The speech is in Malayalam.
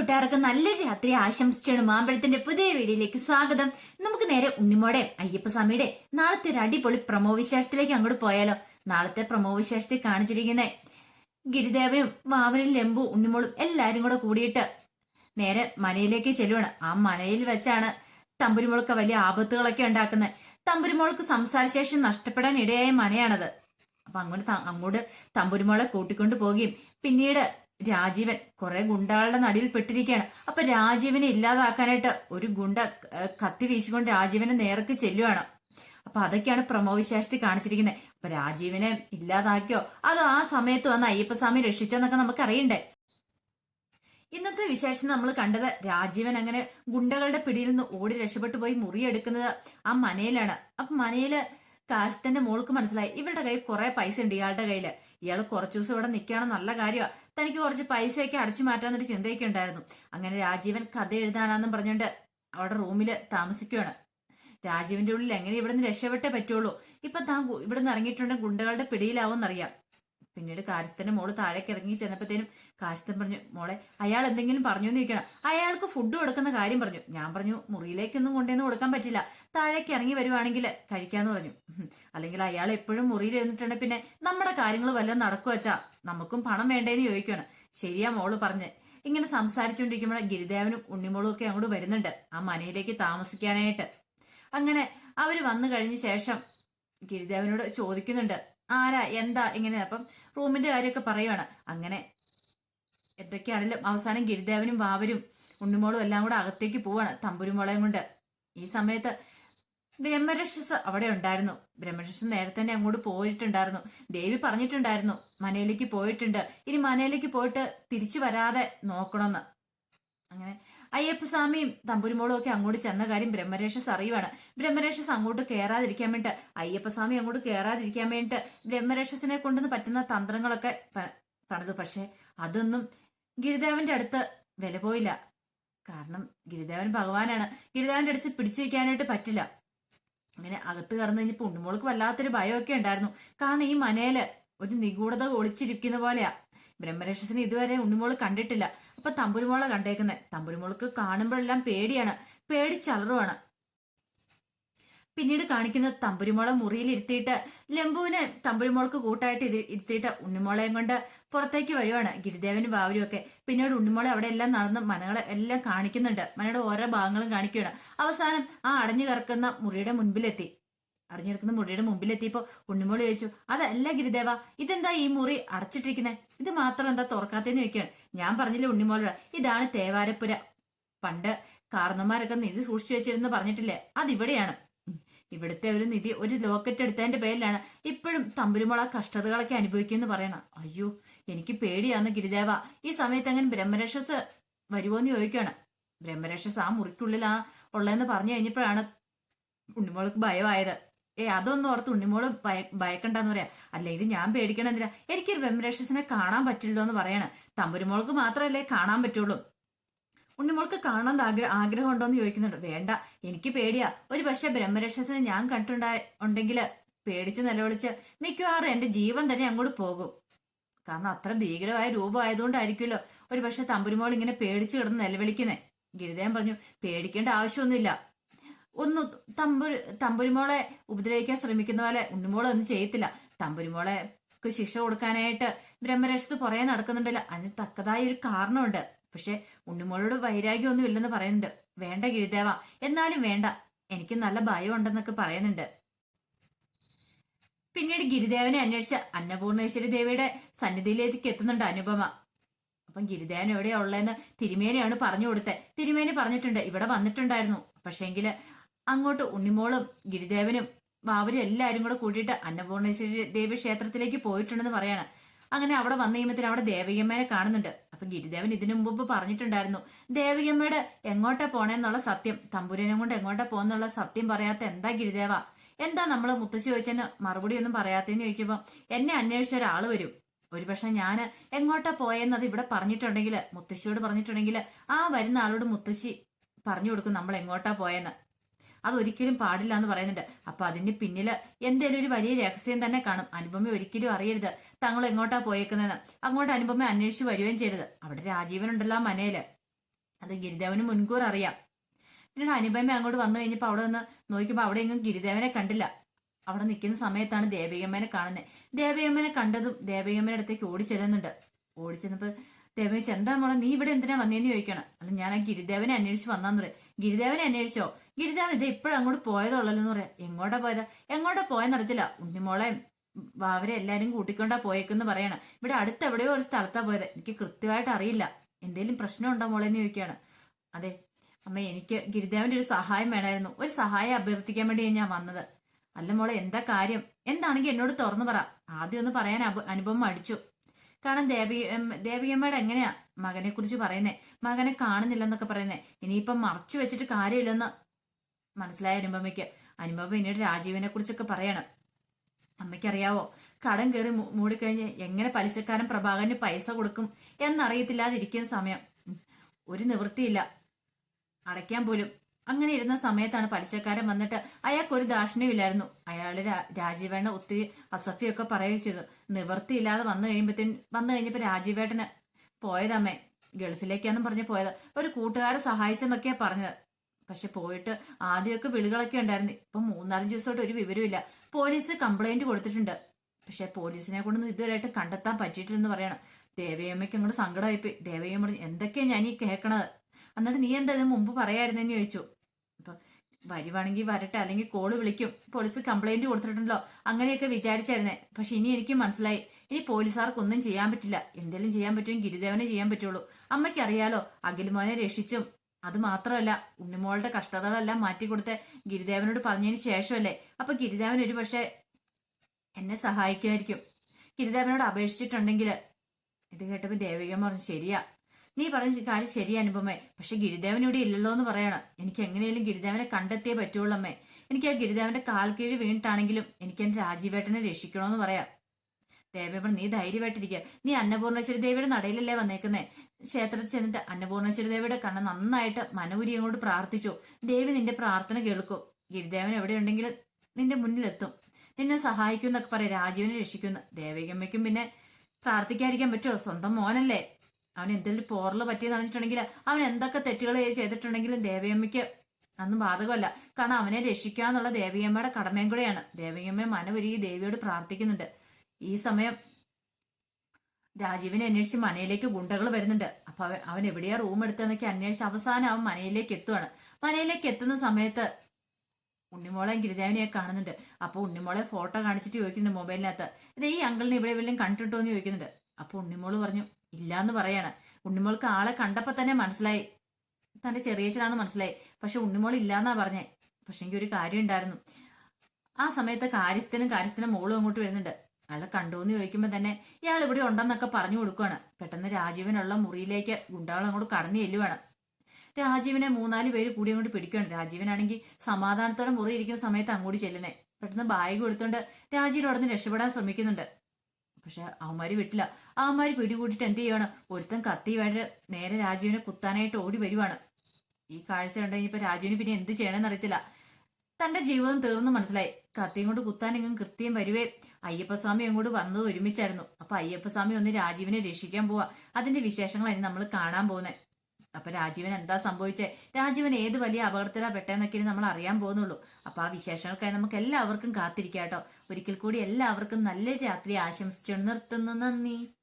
കൂട്ടുകാർക്ക് നല്ലൊരു രാത്രി ആശംസിച്ചാണ് മാമ്പഴത്തിന്റെ പുതിയ വീഡിയോയിലേക്ക് സ്വാഗതം. നമുക്ക് നേരെ ഉണ്ണിമോടെ അയ്യപ്പസ്വാമിയുടെ നാളത്തെ ഒരു അടിപൊളി പ്രമോ വിശേഷത്തിലേക്ക് അങ്ങോട്ട് പോയാലോ? നാളത്തെ പ്രമോ വിശേഷത്തിൽ കാണിച്ചിരിക്കുന്ന ഗിരിദേവനും വാവനും ലെമ്പു ഉണ്ണിമോളും എല്ലാരും കൂടെ കൂടിയിട്ട് നേരെ മലയിലേക്ക് ചെല്ലുവാണ്. ആ മലയിൽ വെച്ചാണ് തമ്പുരിമോൾക്ക് വലിയ ആപത്തുകളൊക്കെ ഉണ്ടാക്കുന്നത്. തമ്പുരിമോൾക്ക് സംസാരശേഷം നഷ്ടപ്പെടാൻ ഇടയായ മനയാണത്. അപ്പൊ അങ്ങോട്ട് അങ്ങോട്ട് തമ്പുരിമോളെ കൂട്ടിക്കൊണ്ടു പോവുകയും പിന്നീട് രാജീവൻ കുറെ ഗുണ്ടകളുടെ നടിയിൽ പെട്ടിരിക്കുകയാണ്. അപ്പൊ രാജീവനെ ഇല്ലാതാക്കാനായിട്ട് ഒരു ഗുണ്ട കത്തി വീശിക്കൊണ്ട് രാജീവനെ നേർക്ക് ചെല്ലുവാണ്. അപ്പൊ അതൊക്കെയാണ് പ്രമോവിശേഷത്തിൽ കാണിച്ചിരിക്കുന്നത്. അപ്പൊ രാജീവനെ ഇല്ലാതാക്കിയോ? അതോ ആ സമയത്ത് വന്ന് അയ്യപ്പസ്വാമി രക്ഷിച്ചോന്നൊക്കെ നമുക്ക് അറിയണ്ടേ ഇന്നത്തെ വിശേഷം നമ്മൾ കണ്ടത് രാജീവൻ അങ്ങനെ ഗുണ്ടകളുടെ പിടിയിൽ നിന്ന് ഓടി രക്ഷപ്പെട്ടു പോയി മുറിയെടുക്കുന്നത് ആ മനയിലാണ്. അപ്പൊ മനയിൽ കാശത്തിന്റെ മോൾക്ക് മനസ്സിലായി. ഇവരുടെ കയ്യിൽ കുറെ പൈസ ഉണ്ട് ഇയാളുടെ കയ്യിൽ. ഇയാൾ കുറച്ചു ദിവസം ഇവിടെ നിൽക്കുകയാണ്. നല്ല കാര്യമാണ് തനിക്ക് കുറച്ച് പൈസയൊക്കെ അടച്ചു മാറ്റാന്നൊരു ചിന്തയൊക്കെ ഉണ്ടായിരുന്നു. അങ്ങനെ രാജീവൻ കഥ എഴുതാനാന്നും പറഞ്ഞുകൊണ്ട് അവിടെ റൂമിൽ താമസിക്കുകയാണ്. രാജീവിന്റെ ഉള്ളിൽ എങ്ങനെ ഇവിടെ നിന്ന് രക്ഷപ്പെട്ടേ പറ്റുള്ളൂ? ഇപ്പൊ താൻ ഇവിടെ നിന്ന് ഇറങ്ങിയിട്ടുണ്ടെങ്കിൽ ഗുണ്ടകളുടെ പിടിയിലാവുമെന്നറിയാം. പിന്നീട് കാര്യസ്ഥന്റെ മോൾ താഴേക്ക് ഇറങ്ങി ചെന്നപ്പോഴത്തേനും കാര്യസ്ഥൻ പറഞ്ഞു മോളെ അയാൾ എന്തെങ്കിലും പറഞ്ഞു എന്ന് ചോദിക്കണം. അയാൾക്ക് ഫുഡ് കൊടുക്കുന്ന കാര്യം പറഞ്ഞു. ഞാൻ പറഞ്ഞു മുറിയിലേക്കൊന്നും കൊണ്ടുവന്ന് കൊടുക്കാൻ പറ്റില്ല. താഴേക്ക് ഇറങ്ങി വരുവാണെങ്കിൽ കഴിക്കാന്ന് പറഞ്ഞു. അല്ലെങ്കിൽ അയാൾ എപ്പോഴും മുറിയിൽ ഇരുന്നിട്ടുണ്ടെങ്കിൽ പിന്നെ നമ്മുടെ കാര്യങ്ങൾ വല്ലതും നടക്കുക വെച്ചാ നമുക്കും പണം വേണ്ടേന്ന് ചോദിക്കുകയാണ് ശരിയാ മോൾ പറഞ്ഞ്. ഇങ്ങനെ സംസാരിച്ചുകൊണ്ടിരിക്കുമ്പോൾ ഗിരിദേവനും ഉണ്ണിമോളും ഒക്കെ അങ്ങോട്ട് വരുന്നുണ്ട് ആ മനയിലേക്ക് താമസിക്കാനായിട്ട്. അങ്ങനെ അവർ വന്നു കഴിഞ്ഞ ശേഷം ഗിരിദേവനോട് ചോദിക്കുന്നുണ്ട് ആരാ? എന്താ? ഇങ്ങനെ. അപ്പം റൂമിന്റെ കാര്യമൊക്കെ പറയുവാണ്. അങ്ങനെ എന്തൊക്കെയാണെങ്കിലും അവസാനം ഗിരിദേവനും വാവരും ഉണ്ണുമോളും എല്ലാം കൂടെ അകത്തേക്ക് പോവാണ് തമ്പുരുമോളയും കൊണ്ട്. ഈ സമയത്ത് ബ്രഹ്മരക്ഷസ് അവിടെ ഉണ്ടായിരുന്നു. ബ്രഹ്മരക്ഷസ് നേരത്തെ തന്നെ അങ്ങോട്ട് പോയിട്ടുണ്ടായിരുന്നു. ദേവി പറഞ്ഞിട്ടുണ്ടായിരുന്നു മനയിലേക്ക് പോയിട്ടുണ്ട്. ഇനി മനയിലേക്ക് പോയിട്ട് തിരിച്ചു വരാതെ നോക്കണമെന്ന്. അങ്ങനെ അയ്യപ്പസ്വാമിയും തമ്പുരുമോളും ഒക്കെ അങ്ങോട്ട് ചെന്ന കാര്യം ബ്രഹ്മരേഷസ് അറിയുവാണ് ബ്രഹ്മരേഷസ് അങ്ങോട്ട് കയറാതിരിക്കാൻ വേണ്ടിട്ട് അയ്യപ്പസ്വാമി അങ്ങോട്ട് കയറാതിരിക്കാൻ വേണ്ടിട്ട് ബ്രഹ്മരേഷസിനെ കൊണ്ടുവന്ന് പറ്റുന്ന തന്ത്രങ്ങളൊക്കെ പണിതു. പക്ഷെ അതൊന്നും ഗിരിദേവന്റെ അടുത്ത് വില പോയില്ല. കാരണം ഗിരിദേവൻ ഭഗവാനാണ്. ഗിരിദേവന്റെ അടുത്ത് പിടിച്ചു വയ്ക്കാനായിട്ട് പറ്റില്ല. അങ്ങനെ അകത്ത് കടന്നു കഴിഞ്ഞപ്പോ ഉണ്ണുമോൾക്ക് വല്ലാത്തൊരു ഭയമൊക്കെ ഉണ്ടായിരുന്നു. കാരണം ഈ മനയിൽ ഒരു നിഗൂഢത ഒളിച്ചിരിക്കുന്ന പോലെയാ. ബ്രഹ്മരക്ഷസിനെ ഇതുവരെ ഉണ്ണുമോൾ കണ്ടിട്ടില്ല. അപ്പൊ തമ്പുരുമോളെ കണ്ടേക്കുന്നത് തമ്പുരുമോൾക്ക് കാണുമ്പോഴെല്ലാം പേടിയാണ്. പേടി പേടിച്ചലറുവാണ് പിന്നീട് കാണിക്കുന്ന തമ്പുരിമോളെ മുറിയിൽ ഇരുത്തിയിട്ട് ലംബുവിന് തമ്പുരുമോൾക്ക് കൂട്ടായിട്ട് ഇരുത്തിയിട്ട് ഉണ്ണിമോളെയും കൊണ്ട് പുറത്തേക്ക് വരുവാണ്. ഗിരിദേവനും ബാവരും ഒക്കെ. പിന്നീട് ഉണ്ണിമോളെ അവിടെ എല്ലാം നടന്ന് മനകളെ എല്ലാം കാണിക്കുന്നുണ്ട്. മനയുടെ ഓരോ ഭാഗങ്ങളും കാണിക്കുകയാണ് അവസാനം ആ അടഞ്ഞു കിടക്കുന്ന മുറിയുടെ മുൻപിലെത്തി. അടഞ്ഞു കിടക്കുന്ന മുറിയുടെ മുമ്പിലെത്തിയപ്പോ ഉണ്ണിമോൾ ചോദിച്ചു അതല്ല ഗിരിദേവ? ഇതെന്താ ഈ മുറി അടച്ചിട്ടിരിക്കുന്നത് ഇത് മാത്രം എന്താ തുറക്കാത്തേന്ന് ചോദിക്കുകയാണ് ഞാൻ പറഞ്ഞില്ല ഉണ്ണിമോളോട് ഇതാണ് തേവാരപ്പുര. പണ്ട് കാർന്നമാരൊക്കെ നിധി സൂക്ഷിച്ചു വെച്ചിരുന്ന് പറഞ്ഞിട്ടില്ലേ? അതിവിടെയാണ്. ഇവിടുത്തെ ഒരു നിധി ഒരു ലോക്കറ്റ് എടുത്തതിന്റെ പേരിലാണ് ഇപ്പോഴും തമ്പുരുമോള കഷ്ടതകളൊക്കെ അനുഭവിക്കുന്നു പറയണം. അയ്യോ എനിക്ക് പേടിയാന്ന് ഗിരിദേവ. ഈ സമയത്ത് അങ്ങനെ ബ്രഹ്മരക്ഷസ് വരുമോന്ന് ചോദിക്കുകയാണ് ബ്രഹ്മരക്ഷസ് ആ മുറിക്കുള്ളിലാ ഉള്ളതെന്ന് പറഞ്ഞു കഴിഞ്ഞപ്പോഴാണ് ഉണ്ണിമോൾക്ക് ഭയമായത്. ഏ അതൊന്നും ഓർത്ത് ഉണ്ണിമോൾ ഭയ ഭയക്കണ്ടെന്ന് പറയാ. അല്ല ഇത് ഞാൻ പേടിക്കണം എന്തിനാ എനിക്കൊരു വെമ്പരേഷസിനെ കാണാൻ പറ്റില്ലോ എന്ന് പറയാണ്. തമ്പുരുമോൾക്ക് മാത്രമല്ലേ കാണാൻ പറ്റുള്ളൂ. ഉണ്ണിമോൾക്ക് കാണാൻ ആഗ്രഹം ആഗ്രഹം ഉണ്ടോ എന്ന് ചോദിക്കുന്നുണ്ട്. വേണ്ട എനിക്ക് പേടിയാ. ഒരു പക്ഷെ ബ്രഹ്മരക്ഷസിനെ ഞാൻ കണ്ടിട്ടുണ്ടായ ഉണ്ടെങ്കിൽ പേടിച്ച് നിലവിളിച്ച് മിക്കവാറും എന്റെ ജീവൻ തന്നെ അങ്ങോട്ട് പോകും. കാരണം അത്ര ഭീകരമായ രൂപമായതുകൊണ്ടായിരിക്കുമല്ലോ ഒരു പക്ഷെ തമ്പുരുമോൾ ഇങ്ങനെ പേടിച്ച് കിടന്ന് നിലവിളിക്കുന്നേ. ഗിരിദേവൻ പറഞ്ഞു പേടിക്കേണ്ട ആവശ്യമൊന്നുമില്ല. ഒന്നും തമ്പുരു തമ്പുരുമോളെ ഉപദ്രവിക്കാൻ ശ്രമിക്കുന്ന പോലെ ഉണ്ണിമോളെ ഒന്നും ചെയ്യത്തില്ല. തമ്പുരുമോളെ ശിക്ഷ കൊടുക്കാനായിട്ട് ബ്രഹ്മരക്ഷത്ത് പുറകെ നടക്കുന്നുണ്ടല്ലോ. അതിന് തക്കതായ ഒരു കാരണമുണ്ട്. പക്ഷെ ഉണ്ണിമോളോട് വൈരാഗ്യമൊന്നും ഇല്ലെന്ന് പറയുന്നുണ്ട്. വേണ്ട ഗിരിദേവ. എന്നാലും വേണ്ട. എനിക്ക് നല്ല ഭയം ഉണ്ടെന്നൊക്കെ പറയുന്നുണ്ട്. പിന്നീട് ഗിരിദേവനെ അന്വേഷിച്ച് അന്നപൂർണേശ്വരി ദേവിയുടെ സന്നിധിയിലേക്ക് എത്തുന്നുണ്ട് അനുപമ. അപ്പം ഗിരിദേവൻ എവിടെയാ ഉള്ളതെന്ന് തിരുമേനയാണ് പറഞ്ഞു കൊടുത്തത്. തിരുമേനി പറഞ്ഞിട്ടുണ്ട്. ഇവിടെ വന്നിട്ടുണ്ടായിരുന്നു. പക്ഷേങ്കിൽ അങ്ങോട്ട് ഉണ്ണിമോളും ഗിരിദേവനും ബാബരും എല്ലാവരും കൂടെ കൂട്ടിയിട്ട് അന്നപൂർണേശ്വരി ദേവി ക്ഷേത്രത്തിലേക്ക് പോയിട്ടുണ്ടെന്ന് പറയാണ്. അങ്ങനെ അവിടെ വന്നു കഴിയുമ്പത്തിന് അവിടെ ദേവികമ്മയെ കാണുന്നുണ്ട്. അപ്പൊ ഗിരിദേവൻ ഇതിനു മുമ്പ് പറഞ്ഞിട്ടുണ്ടായിരുന്നു ദേവികമ്മയുടെ എങ്ങോട്ടാ പോണേന്നുള്ള സത്യം തമ്പുരനെ കൊണ്ട് എങ്ങോട്ടാ പോകുന്നുള്ള സത്യം പറയാത്ത എന്താ ഗിരിദേവ? എന്താ നമ്മൾ മുത്തശ്ശി ചോദിച്ചതിന് മറുപടി ഒന്നും പറയാത്തേന്ന് ചോദിക്കുമ്പോ എന്നെ അന്വേഷിച്ച ഒരാൾ വരും. ഒരുപക്ഷെ ഞാൻ എങ്ങോട്ടാ പോയെന്നത് ഇവിടെ പറഞ്ഞിട്ടുണ്ടെങ്കിൽ മുത്തശ്ശിയോട് പറഞ്ഞിട്ടുണ്ടെങ്കിൽ ആ വരുന്ന ആളോട് മുത്തശ്ശി പറഞ്ഞു കൊടുക്കും നമ്മൾ എങ്ങോട്ടാ പോയെന്ന്. അതൊരിക്കലും പാടില്ല എന്ന് പറയുന്നുണ്ട്. അപ്പൊ അതിന്റെ പിന്നിൽ എന്തേലും ഒരു വലിയ രഹസ്യം തന്നെ കാണും. അനുപമ ഒരിക്കലും അറിയരുത്. തങ്ങൾ എങ്ങോട്ടാ പോയേക്കുന്നതെന്ന്. അങ്ങോട്ട് അനുപമ അന്വേഷിച്ച് വരികയും ചെയ്തത് അവിടെ രാജീവൻ ഉണ്ടല്ലോ മനയിൽ അത് ഗിരിദേവന് മുൻകൂർ അറിയാം. പിന്നീട് അനുപമ അങ്ങോട്ട് വന്നു കഴിഞ്ഞപ്പോൾ അവിടെ നിന്ന് നോക്കിയപ്പോൾ അവിടെ എങ്ങും ഗിരിദേവനെ കണ്ടില്ല. അവിടെ നിൽക്കുന്ന സമയത്താണ് ദേവികമ്മനെ കാണുന്നത് ദേവികമ്മനെ കണ്ടതും ദേവികമ്മയുടെ അടുത്തേക്ക് ഓടി ചെല്ലുന്നുണ്ട്. ഓടി ചെന്നപ്പോൾ ദേവി എന്താ മോളെ നീ ഇവിടെ എന്തിനാ വന്നേന്ന് ചോദിക്കണം അല്ല ഞാൻ ആ ഗിരിദേവനെ അന്വേഷിച്ച് വന്നാന്ന് പറയാം. ഗിരിദേവനെ അന്വേഷിച്ചോ? ഗിരിദേവൻ ഇത് ഇപ്പോഴും അങ്ങോട്ട് പോയതുള്ളല്ലോ എന്ന് പറയാം. എങ്ങോട്ടാ പോയത്? എങ്ങോട്ടാ പോയെന്ന് അറിയത്തില്ല. ഉണ്ണിമോളെ അവരെ എല്ലാരും കൂട്ടിക്കൊണ്ടാ പോയേക്കെന്ന് പറയണം. ഇവിടെ അടുത്ത് എവിടെയോ ഒരു സ്ഥലത്താ പോയത്. എനിക്ക് കൃത്യമായിട്ട് അറിയില്ല. എന്തെങ്കിലും പ്രശ്നം ഉണ്ടോ മോളെ എന്ന് ചോദിക്കുകയാണ്. അതെ. അമ്മ എനിക്ക് ഗിരിദേവന്റെ ഒരു സഹായം വേണമായിരുന്നു. ഒരു സഹായം അഭ്യർത്ഥിക്കാൻ വേണ്ടി ഞാൻ വന്നത്. അല്ല മോളെ എന്താ കാര്യം? എന്താണെങ്കിൽ എന്നോട് തുറന്നു പറ. ആദ്യം ഒന്ന് പറയാൻ അനുഭവം അടിച്ചു കാരണം ദേവി ദേവിയമ്മയുടെ എങ്ങനെയാ മകനെ കുറിച്ച് പറയുന്നേ? മകനെ കാണുന്നില്ലെന്നൊക്കെ പറയുന്നേ. ഇനിയിപ്പം മറച്ചു വെച്ചിട്ട് കാര്യമില്ലെന്ന് മനസ്സിലായ അനുപമയ്ക്ക്? അനുപമ പിന്നീട് രാജീവിനെ കുറിച്ചൊക്കെ പറയണം. അമ്മയ്ക്കറിയാവോ കടം കയറി മൂടിക്കഴിഞ്ഞ് എങ്ങനെ പലിശക്കാരൻ പ്രഭാകരന് പൈസ കൊടുക്കും എന്നറിയത്തില്ലാതിരിക്കുന്ന സമയം. ഒരു നിവൃത്തിയില്ല. അടയ്ക്കാൻ പോലും അങ്ങനെ ഇരുന്ന സമയത്താണ് പലിശക്കാരൻ വന്നിട്ട് അയാൾക്ക് ഒരു ദാക്ഷിണ്യമില്ലായിരുന്നു. അയാൾ രാ- രാജീവേട്ടനെ ഒത്തിരി അസഫ്യമൊക്കെ പറയുകയും ചെയ്തു. നിവൃത്തിയില്ലാതെ വന്നു കഴിയുമ്പത്തേന് വന്നു കഴിഞ്ഞപ്പോ രാജീവേട്ടന് പോയതമ്മേ ഗൾഫിലേക്കാന്നും പറഞ്ഞ് പോയത്. ഒരു കൂട്ടുകാരെ സഹായിച്ചെന്നൊക്കെയാ പറഞ്ഞത്. പക്ഷെ പോയിട്ട് ആദ്യമൊക്കെ വിളികളൊക്കെ ഉണ്ടായിരുന്നു. ഇപ്പൊ മൂന്നാലഞ്ച് ദിവസമായിട്ട് ഒരു വിവരമില്ല പോലീസ് കംപ്ലൈന്റ് കൊടുത്തിട്ടുണ്ട്. പക്ഷെ പോലീസിനെ കൊണ്ടൊന്നും ഇതുവരെയായിട്ട് കണ്ടെത്താൻ പറ്റിയിട്ടില്ലെന്ന് പറയണം. ദേവയമ്മയ്ക്ക് അങ്ങോട്ട് സങ്കടമായിപ്പോയി. ദേവയമ്മ എന്തൊക്കെയാ ഞാൻ ഈ കേൾക്കണത് എന്നിട്ട് നീ എന്താ ഇത് മുമ്പ് പറയായിരുന്നെന്ന് ചോദിച്ചു. അപ്പൊ വരുവാണെങ്കിൽ വരട്ടെ അല്ലെങ്കിൽ കോൾ വിളിക്കും. പോലീസ് കംപ്ലൈന്റ് കൊടുത്തിട്ടുണ്ടല്ലോ. അങ്ങനെയൊക്കെ വിചാരിച്ചായിരുന്നേ. പക്ഷെ ഇനി എനിക്ക് മനസ്സിലായി. ഇനി പോലീസുകാർക്കൊന്നും ചെയ്യാൻ പറ്റില്ല. എന്തെങ്കിലും ചെയ്യാൻ പറ്റും ഗിരിദേവനെ ചെയ്യാൻ പറ്റുള്ളൂ. അമ്മയ്ക്ക് അറിയാലോ രക്ഷിച്ചും. അത് മാത്രമല്ല ഉണ്ണിമോളുടെ കഷ്ടതകളെല്ലാം മാറ്റിക്കൊടുത്ത് ഗിരിദേവനോട് പറഞ്ഞതിന് ശേഷമല്ലേ? അപ്പൊ ഗിരിദേവൻ ഒരു പക്ഷെ എന്നെ സഹായിക്കുമായിരിക്കും. ഗിരിദേവനോട് അപേക്ഷിച്ചിട്ടുണ്ടെങ്കിൽ ഇത് കേട്ടപ്പോ ദേവികം പറഞ്ഞു ശരിയാ നീ പറഞ്ഞ കാര്യം ശരി അനുപമേ. പക്ഷെ ഗിരിദേവൻ ഇവിടെ ഇല്ലല്ലോ എന്ന് പറയണം. എനിക്ക് എങ്ങനെയും ഗിരിദേവനെ കണ്ടെത്തിയേ പറ്റുള്ളൂ അമ്മേ. എനിക്ക് ആ ഗിരിദേവന്റെ കാൽ കീഴ് വീണിട്ടാണെങ്കിലും എനിക്ക് എന്റെ രാജീവേട്ടനെ രക്ഷിക്കണമെന്ന് പറയാം. ദേവിയമ്മ നീ ധൈര്യമായിട്ടിരിക്കുക നീ അന്നപൂർണേശ്വരി ദേവിയുടെ നടയിലല്ലേ വന്നേക്കുന്നേ? ക്ഷേത്രത്തിൽ ചെന്നിട്ട് അന്നപൂർണേശ്വരി ദേവിയുടെ കണ്ണ് നന്നായിട്ട് മനോരി പ്രാർത്ഥിച്ചു. ദേവി നിന്റെ പ്രാർത്ഥന കേൾക്കും. ഗിരിദേവൻ എവിടെയുണ്ടെങ്കിലും നിന്റെ മുന്നിലെത്തും. നിന്നെ സഹായിക്കും എന്നൊക്കെ പറയാം. രാജീവിനെ രക്ഷിക്കുന്നു ദേവികമ്മയ്ക്കും പിന്നെ പ്രാർത്ഥിക്കാതിരിക്കാൻ പറ്റുമോ? സ്വന്തം മോനല്ലേ. അവൻ എന്തെങ്കിലും പോറൽ പറ്റിയെന്ന് പറഞ്ഞിട്ടുണ്ടെങ്കിൽ അവൻ എന്തൊക്കെ തെറ്റുകൾ ചെയ്തിട്ടുണ്ടെങ്കിലും ദേവിയമ്മയ്ക്ക് അന്ന് ബാധകമല്ല. കാരണം അവനെ രക്ഷിക്കുക എന്നുള്ള ദേവിയമ്മയുടെ കടമയും കൂടെയാണ്. ദേവിയമ്മ മനവരി ദേവിയോട് പ്രാർത്ഥിക്കുന്നുണ്ട്. ഈ സമയം രാജീവിനെ അന്വേഷിച്ച് മനയിലേക്ക് ഗുണ്ടകൾ വരുന്നുണ്ട്. അപ്പൊ അവൻ അവൻ എവിടെയാ റൂം എടുത്തതെന്നൊക്കെ അന്വേഷിച്ച് അവസാനം അവൻ മനയിലേക്ക് എത്തുവാണ്. മനയിലേക്ക് എത്തുന്ന സമയത്ത് ഉണ്ണിമോളെ ഗിരിദേവനെയെ കാണുന്നുണ്ട്. അപ്പൊ ഉണ്ണിമോളെ ഫോട്ടോ കാണിച്ചിട്ട് ചോദിക്കുന്നുണ്ട് മൊബൈലിനകത്ത്. ഇത് ഈ അങ്കിളിനെ ഇവിടെ വല്ലതും കണ്ടിട്ടോ എന്ന് ചോദിക്കുന്നുണ്ട്. അപ്പൊ ഉണ്ണിമോൾ പറഞ്ഞു ഇല്ലാന്ന് പറയാണ്. ഉണ്ണിമോൾക്ക് ആളെ കണ്ടപ്പോ തന്നെ മനസ്സിലായി. തന്റെ ചെറിയച്ചനാന്ന് മനസ്സിലായി. പക്ഷെ ഉണ്ണിമോൾ ഇല്ലാന്നാ പറഞ്ഞേ. പക്ഷെ എനിക്ക് ഒരു കാര്യം ഉണ്ടായിരുന്നു. ആ സമയത്ത് കാര്യസ്ഥനും കാര്യസ്ഥനും മോളും അങ്ങോട്ട് വരുന്നുണ്ട്. അയാളെ കണ്ടുവെന്ന് ചോദിക്കുമ്പോ തന്നെ ഇയാൾ ഇവിടെ ഉണ്ടെന്നൊക്കെ പറഞ്ഞു കൊടുക്കുവാണ്. പെട്ടെന്ന് രാജീവനുള്ള മുറിയിലേക്ക് ഗുണ്ടകൾ അങ്ങോട്ട് കടന്നു ചെല്ലുവാണ്. രാജീവിനെ മൂന്നാൽ പേര് കൂടി അങ്ങോട്ട് പിടിക്കുകയാണ് രാജീവനാണെങ്കിൽ സമാധാനത്തോടെ മുറി ഇരിക്കുന്ന സമയത്ത് അങ്ങോട്ട് ചെല്ലുന്നേ. പെട്ടെന്ന് ബാഗ് കൊടുത്തോണ്ട് രാജീവിനോടൊന്ന് രക്ഷപ്പെടാൻ ശ്രമിക്കുന്നുണ്ട്. പക്ഷെ അവന്മാര് വിട്ടില്ല. അവന്മാര് പിടികൂട്ടിട്ട് എന്ത് ചെയ്യാണ്? ഒരുത്തൻ കത്തിയുമായിട്ട് നേരെ രാജീവിനെ കുത്താനായിട്ട് ഓടി വരുവാണ്. ഈ കാഴ്ച ഉണ്ടെങ്കിൽ ഇപ്പൊ രാജുവിന് പിന്നെ എന്ത് ചെയ്യണമെന്ന് അറിയത്തില്ല. തന്റെ ജീവിതം തീർന്നു മനസ്സിലായി. കത്തിയും കൊണ്ട് കുത്താൻ എങ്ങും കൃത്യം വരുവേ. അയ്യപ്പസ്വാമി അങ്ങോട്ട് വന്നത് ഒരുമിച്ചായിരുന്നു. അപ്പൊ അയ്യപ്പസ്വാമി ഒന്ന് രാജീവിനെ രക്ഷിക്കാൻ പോവാ. അതിന്റെ വിശേഷങ്ങളായിരുന്നു നമ്മൾ കാണാൻ പോകുന്നത്. അപ്പൊ രാജീവൻ എന്താ സംഭവിച്ചേ? രാജീവൻ ഏത് വലിയ അപകടത്തിലാ പെട്ടെന്നൊക്കെയാണ് നമ്മൾ അറിയാൻ പോകുന്നുള്ളൂ. അപ്പൊ ആ വിശേഷങ്ങൾക്കായി നമുക്ക് എല്ലാവർക്കും കാത്തിരിക്കാം കേട്ടോ. ഒരിക്കൽ കൂടി എല്ലാവർക്കും നല്ലൊരു രാത്രി ആശംസിച്ചു നിർത്തുന്നു. നന്ദി.